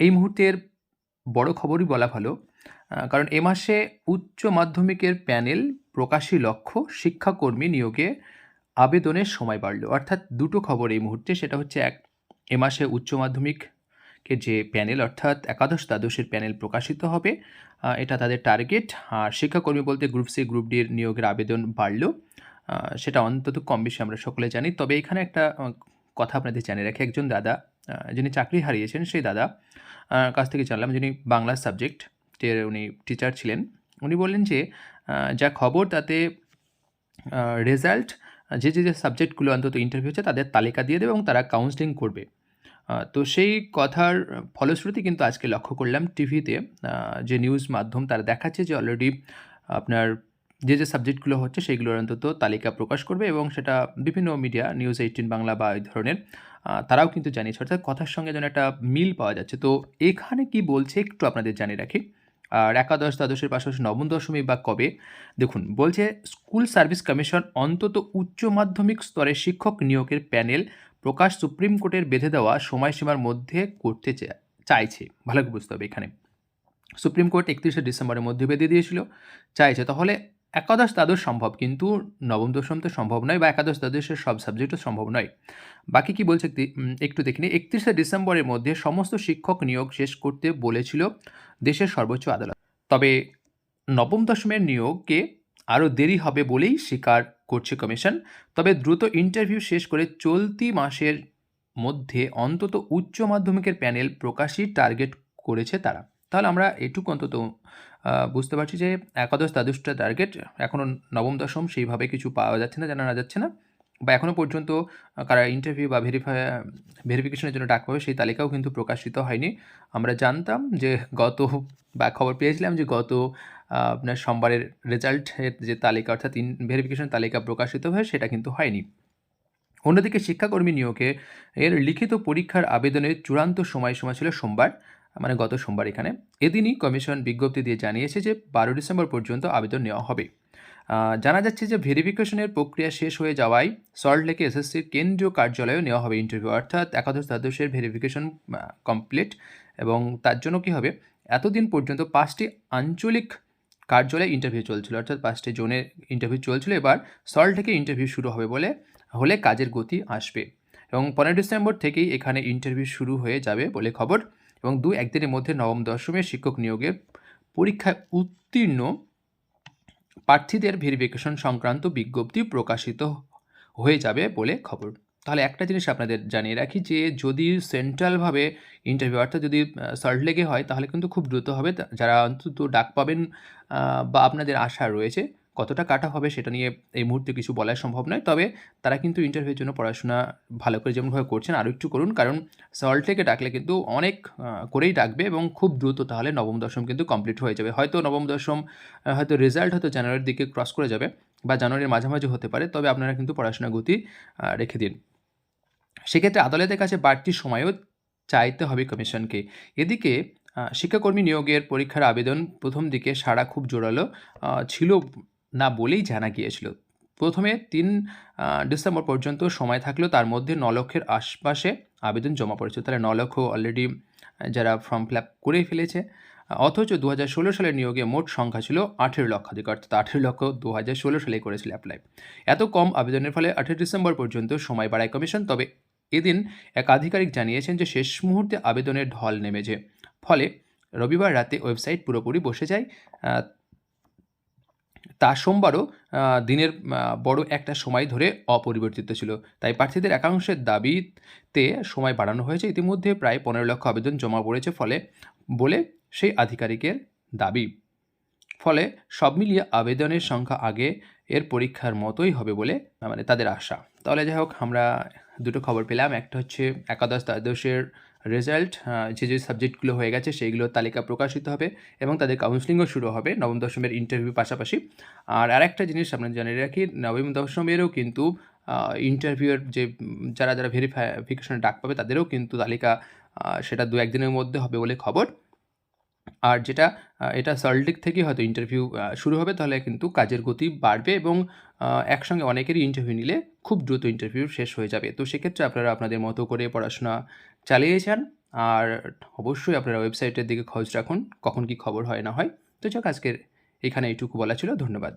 এই মুহূর্তের বড় খবরই বলা ভালো কারণ এ মাসে উচ্চ মাধ্যমিকের প্যানেল প্রকাশী লক্ষ্য শিক্ষাকর্মী নিয়োগে আবেদনের সময় বাড়লো। অর্থাৎ দুটো খবর এই মুহূর্তে, সেটা হচ্ছে এক, এ মাসে উচ্চ মাধ্যমিকের যে প্যানেল, অর্থাৎ একাদশ দ্বাদশের প্যানেল প্রকাশিত হবে এটা তাদের টার্গেট। আর শিক্ষাকর্মী বলতে গ্রুপ সি, গ্রুপ ডির নিয়োগের আবেদন বাড়লো সেটা অন্তত কম বেশি আমরা সকলে জানি। তবে এখানে একটা কথা আপনাদের জানিয়ে রাখি। একজন দাদা যিনি চাকরি হারিয়েছেন সেই দাদা কাছ থেকে জানলাম যিনি বাংলা সাবজেক্টের উনি টিচার ছিলেন। উনি বললেন যে যা খবর তাতে রেজাল্ট যে যে যে সাবজেক্টগুলো অন্তত ইন্টারভিউ হচ্ছে তাদের তালিকা দিয়ে দেবে এবং তারা কাউন্সেলিং করবে। তো সেই কথার ফলশ্রুতি কিন্তু আজকে লক্ষ্য করলাম টিভিতে যে নিউজ মাধ্যম তারা দেখাচ্ছে যে অলরেডি আপনার যে যে সাবজেক্টগুলো হচ্ছে সেইগুলোর অন্তত তালিকা প্রকাশ করবে এবং সেটা বিভিন্ন মিডিয়া নিউজ এইটিন বাংলা বা এই ধরনের তারাও কিন্তু জানিয়েছে, অর্থাৎ কথার সঙ্গে যেন একটা মিল পাওয়া যাচ্ছে। তো এখানে কি বলছে একটু আপনাদের জানিয়ে রাখি। আর একাদশ, দ্বাদশের পাশাপাশি নবম দশমী বা কবে? দেখুন, বলছে স্কুল সার্ভিস কমিশন অন্তত উচ্চ মাধ্যমিক স্তরে শিক্ষক নিয়োগের প্যানেল প্রকাশ সুপ্রিম কোর্টের বেঁধে দেওয়া সময়সীমার মধ্যে করতে চাইছে। ভালো বুঝতে হবে এখানে। সুপ্রিম কোর্ট একত্রিশে ডিসেম্বরের মধ্যে বেঁধে দিয়েছিল, চাইছে। তাহলে একাদশ, দ্বাদশ সম্ভব, কিন্তু নবম, দশম তো সম্ভব নয় বা একাদশ, দ্বাদশের সব সাবজেক্টও সম্ভব নয়। বাকি কি বলছে একটি- দেখিনি। একত্রিশে ডিসেম্বরের মধ্যে সমস্ত শিক্ষক নিয়োগ শেষ করতে বলেছিল দেশের সর্বোচ্চ আদালত। তবে নবম দশমের নিয়োগকে আরও দেরি হবে বলেই স্বীকার করছে কমিশন। তবে দ্রুত ইন্টারভিউ শেষ করে চলতি মাসের মধ্যে অন্তত উচ্চ মাধ্যমিকের প্যানেল প্রকাশই টার্গেট করেছে তারা। তাহলে আমরা এটুকু অন্তত বুঝতে পারছি যে একাদশ দ্বাদশটা টার্গেট। এখনও নবম দশম, সেইভাবে কিছু পাওয়া যাচ্ছে না, জানা যাচ্ছে না। বা এখনও পর্যন্ত কারা ইন্টারভিউ বা ভেরিফাই ভেরিফিকেশনের জন্য ডাক পাবে সেই তালিকাও কিন্তু প্রকাশিত হয়নি। আমরা জানতাম যে গত, বা খবর পেয়েছিলাম যে গত আপনার সোমবারের রেজাল্টের যে তালিকা অর্থাৎ ভেরিফিকেশন তালিকা প্রকাশিত হয় সেটা কিন্তু হয়নি। অন্যদিকে শিক্ষাকর্মী নিয়োগে এর লিখিত পরীক্ষার আবেদনের চূড়ান্ত সময়সীমা ছিল সোমবার মানে গত সোমবার এখানে। এদিনই কমিশন বিজ্ঞপ্তি দিয়ে জানিয়েছে যে বারো ডিসেম্বর পর্যন্ত আবেদন নেওয়া হবে। জানা যাচ্ছে যে ভেরিফিকেশনের প্রক্রিয়া শেষ হয়ে যাওয়ায় সল্টলেকে এসএসসির কেন্দ্রীয় কার্যালয়েও নেওয়া হবে ইন্টারভিউ অর্থাৎ একাদশ দ্বাদশের ভেরিফিকেশন কমপ্লিট এবং তার জন্য কী হবে? এতদিন পর্যন্ত পাঁচটি আঞ্চলিক কার্যালয়ে ইন্টারভিউ চলছিল। অর্থাৎ পাঁচটি জোনের ইন্টারভিউ চলছিল। এবার সল্ট থেকে ইন্টারভিউ শুরু হবে বলে, হলে কাজের গতি আসবে। এবং পনেরো ডিসেম্বর থেকেই এখানে ইন্টারভিউ শুরু হয়ে যাবে বলে খবর। এবং দু, একদিনের মধ্যে নবম দশমের শিক্ষক নিয়োগের পরীক্ষায় উত্তীর্ণ প্রার্থীদের ভেরিফিকেশন সংক্রান্ত বিজ্ঞপ্তি প্রকাশিত হয়ে যাবে বলে খবর। তাহলে একটা জিনিস আপনাদের জানিয়ে রাখি যে, যদি সেন্ট্রালভাবে ইন্টারভিউ অর্থাৎ যদি সল্টলেকে হয়, তাহলে কিন্তু খুব দ্রুত হবে। যারা অন্তত ডাক পাবেন বা আপনাদের আশা রয়েছে কতটা কাটা হবে সেটা নিয়ে এই মুহূর্তে কিছু বলা সম্ভব নয়। তবে তারা কিন্তু ইন্টারভিউর জন্য পড়াশোনা ভালো করে যেমনভাবে করছেন আরও একটু করুন। কারণ সল্টলেকে ডাকলে কিন্তু অনেক করেই ডাকবে এবং খুব দ্রুত তাহলে নবম দশম কিন্তু কমপ্লিট হয়ে যাবে। হয়তো নবম দশম হয়তো রেজাল্ট হয়তো জানুয়ারির দিকে ক্রস করে যাবে বা জানুয়ারির মাঝামাঝি হতে পারে, তবে আপনারা কিন্তু পড়াশোনা গতি রেখে দিন। সেক্ষেত্রে আদালতের কাছে বাড়তি সময়ও চাইতে হবে কমিশনকে। এদিকে শিক্ষাকর্মী নিয়োগের পরীক্ষার আবেদন প্রথম দিকে সারা খুব জোরালো ছিল না বলেই জানা গিয়েছিল। প্রথমে তিন ডিসেম্বর পর্যন্ত সময় থাকলেও তার মধ্যে ন লক্ষের আশপাশে আবেদন জমা পড়েছে। তাহলে ন লক্ষ অলরেডি যারা ফর্ম ফিল আপ করেই ফেলেছে অথচ দু হাজার ষোলো সালের নিয়োগে মোট সংখ্যা ছিল আঠেরো লক্ষাধিক, অর্থাৎ আঠেরো লক্ষ দু হাজার ষোলো সালে করেছিল অ্যাপ্লাই এত কম আবেদনের ফলে আঠেরো ডিসেম্বর পর্যন্ত সময় বাড়ায় কমিশন, তবে এদিন এক আধিকারিক জানিয়েছেন যে শেষ মুহূর্তে আবেদনের ঢল নেমেছে। ফলে রবিবার রাতে ওয়েবসাইট পুরোপুরি বসে যায় তা সোমবারও দিনের বড় একটা সময় ধরে অপরিবর্তিত ছিল। তাই প্রার্থীদের একাংশের দাবিতে সময় বাড়ানো হয়েছে। ইতিমধ্যে প্রায় পনেরো লক্ষ আবেদন জমা পড়েছে ফলে, বলে সেই আধিকারিকের দাবি। ফলে সব মিলিয়ে আবেদনের সংখ্যা আগে এর পরীক্ষার মতোই হবে বলে মানে তাদের আশা। তাহলে যাই হোক, আমরা দুটো খবর পেলাম। একটা হচ্ছে একাদশ দ্বাদশের রেজাল্ট যে যে সাবজেক্টগুলো হয়ে গেছে সেইগুলোর তালিকা প্রকাশিত হবে এবং তাদের কাউন্সিলিংও শুরু হবে নবম, দশমের ইন্টারভিউ পাশাপাশি। আর আরেকটা জিনিস আপনারা জানিয়ে রাখি, নবম, দশমেরও কিন্তু ইন্টারভিউয়ের যে, যারা যারা ভেরিফিকেশনে ডাক পাবে তাদেরও কিন্তু তালিকা সেটা দু একদিনের মধ্যে হবে বলে খবর। আর যেটা এটা সল্টিক থেকে হয়তো ইন্টারভিউ শুরু হবে, তাহলে কিন্তু কাজের গতি বাড়বে এবং একসঙ্গে অনেকেরই ইন্টারভিউ নিলে খুব দ্রুত ইন্টারভিউ শেষ হয়ে যাবে। তো সেক্ষেত্রে আপনারা আপনাদের মতো করে পড়াশোনা চালিয়ে যান আর অবশ্যই আপনারা ওয়েবসাইটের দিকে খোঁজ রাখুন, কখন কি খবর হয় না হয়। তো যাক, আজকের এখানে এইটুকু বলা ছিল, ধন্যবাদ।